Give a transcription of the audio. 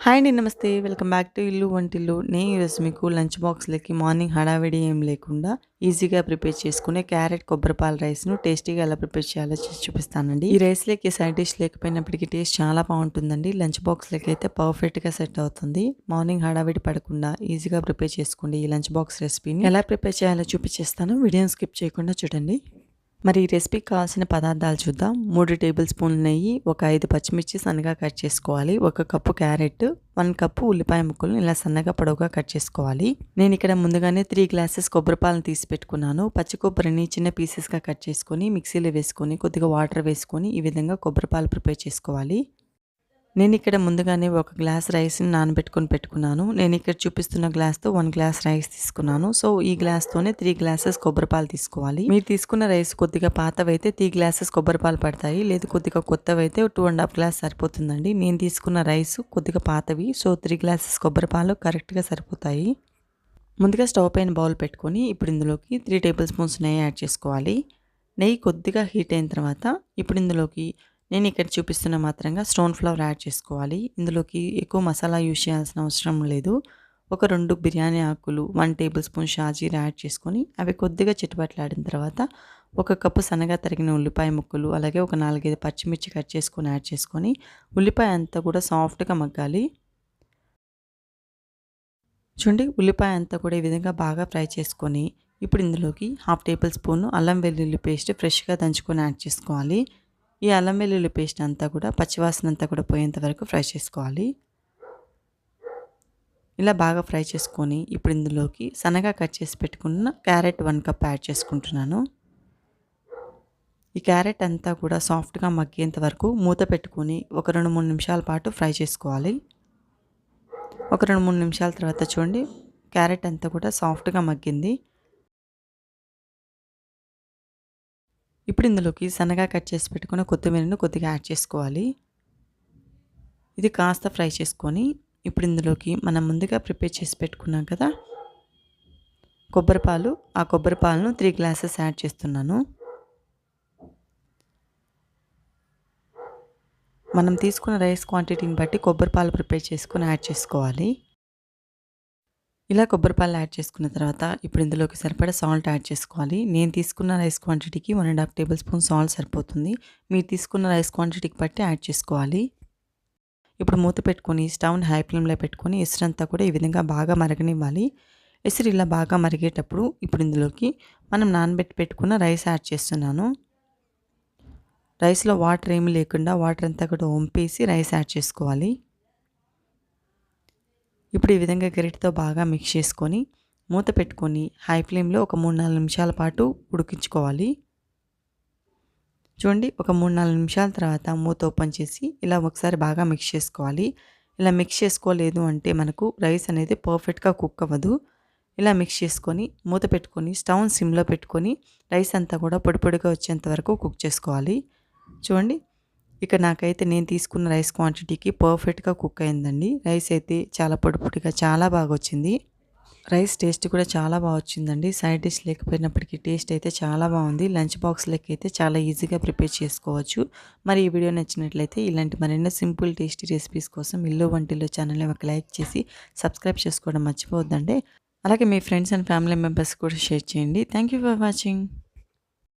Hi అండి నమస్తే. Welcome back to ఇల్లు వంటిల్లు. నేను ఈరోజు మీకు లంచ్ బాక్స్లకి మార్నింగ్ హడావిడి ఏం లేకుండా ఈజీగా ప్రిపేర్ చేసుకునే క్యారెట్ కొబ్బరిపాల రైస్ను టేస్టీగా ఎలా ప్రిపేర్ చేయాలో చూపిస్తానండి. ఈ రైస్లోకి సైడ్ డిష్ లేకపోయినప్పటికీ టేస్ట్ చాలా బాగుంటుందండి. లంచ్ బాక్స్లకి అయితే పర్ఫెక్ట్గా సెట్ అవుతుంది. మార్నింగ్ హడావిడి పడకుండా ఈజీగా ప్రిపేర్ చేసుకోండి ఈ లంచ్ బాక్స్ రెసిపీని ఎలా ప్రిపేర్ చేయాలో చూపించేస్తాను వీడియోని స్కిప్ చేయకుండా చూడండి. మరి ఈ రెసిపీకి కావాల్సిన పదార్థాలు చూద్దాం. మూడు టేబుల్ స్పూన్ల నెయ్యి ఒక ఐదు పచ్చిమిర్చి సన్నగా కట్ చేసుకోవాలి. ఒక కప్పు క్యారెట్ వన్ కప్పు ఉల్లిపాయ ముక్కలను ఇలా సన్నగా పొడవుగా కట్ చేసుకోవాలి. నేను ఇక్కడ ముందుగానే త్రీ గ్లాసెస్ కొబ్బరిపాలను తీసి పెట్టుకున్నాను. పచ్చి కొబ్బరిని చిన్న పీసెస్గా కట్ చేసుకొని మిక్సీలో వేసుకొని కొద్దిగా వాటర్ వేసుకొని ఈ విధంగా కొబ్బరిపాలు ప్రిపేర్ చేసుకోవాలి. నేను ఇక్కడ ముందుగానే ఒక గ్లాస్ రైస్ని నానబెట్టుకొని పెట్టుకున్నాను. నేను ఇక్కడ చూపిస్తున్న గ్లాస్తో వన్ గ్లాస్ రైస్ తీసుకున్నాను. సో ఈ గ్లాస్తోనే త్రీ గ్లాసెస్ కొబ్బరిపాలు తీసుకోవాలి. మీరు తీసుకున్న రైస్ కొద్దిగా పాతవైతే త్రీ గ్లాసెస్ కొబ్బరిపాలు పడతాయి. లేదు కొద్దిగా కొత్తవైతే టూ అండ్ హాఫ్ గ్లాస్ సరిపోతుందండి. నేను తీసుకున్న రైస్ కొద్దిగా పాతవి. సో త్రీ గ్లాసెస్ కొబ్బరిపాలు కరెక్ట్గా సరిపోతాయి. ముందుగా స్టవ్ పైన బౌల్ పెట్టుకొని ఇప్పుడు ఇందులోకి త్రీ టేబుల్ స్పూన్స్ నెయ్యి యాడ్ చేసుకోవాలి. నెయ్యి కొద్దిగా హీట్ అయిన తర్వాత ఇప్పుడు ఇందులోకి నేను ఇక్కడ చూపిస్తున్న మాత్రంగా స్టోన్ ఫ్లవర్ యాడ్ చేసుకోవాలి. ఇందులోకి ఎక్కువ మసాలా యూజ్ చేయాల్సిన అవసరం లేదు. ఒక రెండు బిర్యానీ ఆకులు వన్ టేబుల్ స్పూన్ షాజీర యాడ్ చేసుకొని అవి కొద్దిగా చిట్టుబట్లాడిన తర్వాత ఒక కప్పు సన్నగా తరిగిన ఉల్లిపాయ ముక్కలు అలాగే ఒక నాలుగైదు పచ్చిమిర్చి కట్ చేసుకొని యాడ్ చేసుకొని ఉల్లిపాయ అంతా కూడా సాఫ్ట్గా మగ్గాలి. చూడండి ఉల్లిపాయ అంతా కూడా ఈ విధంగా బాగా ఫ్రై చేసుకొని ఇప్పుడు ఇందులోకి హాఫ్ టేబుల్ స్పూన్ అల్లం వెల్లుల్లి పేస్ట్ ఫ్రెష్గా దంచుకొని యాడ్ చేసుకోవాలి. ఈ అల్లం వెల్లుల్లి పేస్ట్ అంతా కూడా పచ్చివాసన అంతా కూడా పోయేంత వరకు ఫ్రై చేసుకోవాలి. ఇలా బాగా ఫ్రై చేసుకొని ఇప్పుడు ఇందులోకి సన్నగా కట్ చేసి పెట్టుకున్న క్యారెట్ వన్ కప్ యాడ్ చేసుకుంటున్నాను. ఈ క్యారెట్ అంతా కూడా సాఫ్ట్గా మగ్గేంత వరకు మూత పెట్టుకొని ఒక రెండు మూడు నిమిషాల పాటు ఫ్రై చేసుకోవాలి. ఒక రెండు మూడు నిమిషాల తర్వాత చూడండి క్యారెట్ అంతా కూడా సాఫ్ట్గా మగ్గింది. ఇప్పుడు ఇందులోకి సన్నగా కట్ చేసి పెట్టుకున్న కొత్తిమీరను కొద్దిగా యాడ్ చేసుకోవాలి. ఇది కాస్త ఫ్రై చేసుకొని ఇప్పుడు ఇందులోకి మనం ముందుగా ప్రిపేర్ చేసి పెట్టుకున్నాం కదా కొబ్బరిపాలు. ఆ కొబ్బరిపాలను త్రీ గ్లాసెస్ యాడ్ చేస్తున్నాను. మనం తీసుకున్న రైస్ క్వాంటిటీని బట్టి కొబ్బరిపాలు ప్రిపేర్ చేసుకొని యాడ్ చేసుకోవాలి. ఇలా కొబ్బరి పాలు యాడ్ చేసుకున్న తర్వాత ఇప్పుడు ఇందులోకి సరిపడా సాల్ట్ యాడ్ చేసుకోవాలి. నేను తీసుకున్న రైస్ క్వాంటిటీకి one and half tablespoon salt సరిపోతుంది. మీరు తీసుకున్న రైస్ క్వాంటిటీకి బట్టి యాడ్ చేసుకోవాలి. ఇప్పుడు మూత పెట్టుకొని స్టవ్ని హై ఫ్లేమ్లో పెట్టుకొని ఎసరంతా కూడా ఈ విధంగా బాగా మరగనివ్వాలి. ఎసురు ఇలా బాగా మరిగేటప్పుడు ఇప్పుడు ఇందులోకి మనం నానబెట్టి పెట్టుకున్న రైస్ యాడ్ చేస్తున్నాను. రైస్లో వాటర్ ఏమీ లేకుండా వాటర్ అంతా కూడా వంపేసి రైస్ యాడ్ చేసుకోవాలి. ఇప్పుడు ఈ విధంగా గరిటతో బాగా మిక్స్ చేసుకొని మూత పెట్టుకొని హై ఫ్లేమ్లో ఒక మూడు నాలుగు నిమిషాల పాటు ఉడికించుకోవాలి. చూడండి ఒక మూడు నాలుగు నిమిషాల తర్వాత మూత ఓపెన్ చేసి ఇలా ఒకసారి బాగా మిక్స్ చేసుకోవాలి. ఇలా మిక్స్ చేసుకోలేదు అంటే మనకు రైస్ అనేది పర్ఫెక్ట్గా కుక్ అవ్వదు. ఇలా మిక్స్ చేసుకొని మూత పెట్టుకొని స్టవ్ సిమ్లో పెట్టుకొని రైస్ అంతా కూడా పొడి పొడిగా వచ్చేంత వరకు కుక్ చేసుకోవాలి. చూడండి ఇక నాకైతే నేను తీసుకున్న రైస్ క్వాంటిటీకి పర్ఫెక్ట్గా కుక్ అయిందండి. రైస్ అయితే చాలా పొడిపొడిగా చాలా బాగా వచ్చింది. రైస్ టేస్ట్ కూడా చాలా బాగా వచ్చిందండి. సైడ్ డిష్ లేకపోయినప్పటికీ టేస్ట్ అయితే చాలా బాగుంది. లంచ్ బాక్స్లకి అయితే చాలా ఈజీగా ప్రిపేర్ చేసుకోవచ్చు. మరి ఈ వీడియో నచ్చినట్లయితే ఇలాంటి మరెన్నో సింపుల్ టేస్టీ రెసిపీస్ కోసం ఇల్లు వంటిల్లో ఛానల్ని ఒక లైక్ చేసి సబ్స్క్రైబ్ చేసుకోవడం మర్చిపోవద్దండి. అలాగే మీ ఫ్రెండ్స్ అండ్ ఫ్యామిలీ మెంబర్స్ కూడా షేర్ చేయండి. Thank for watching.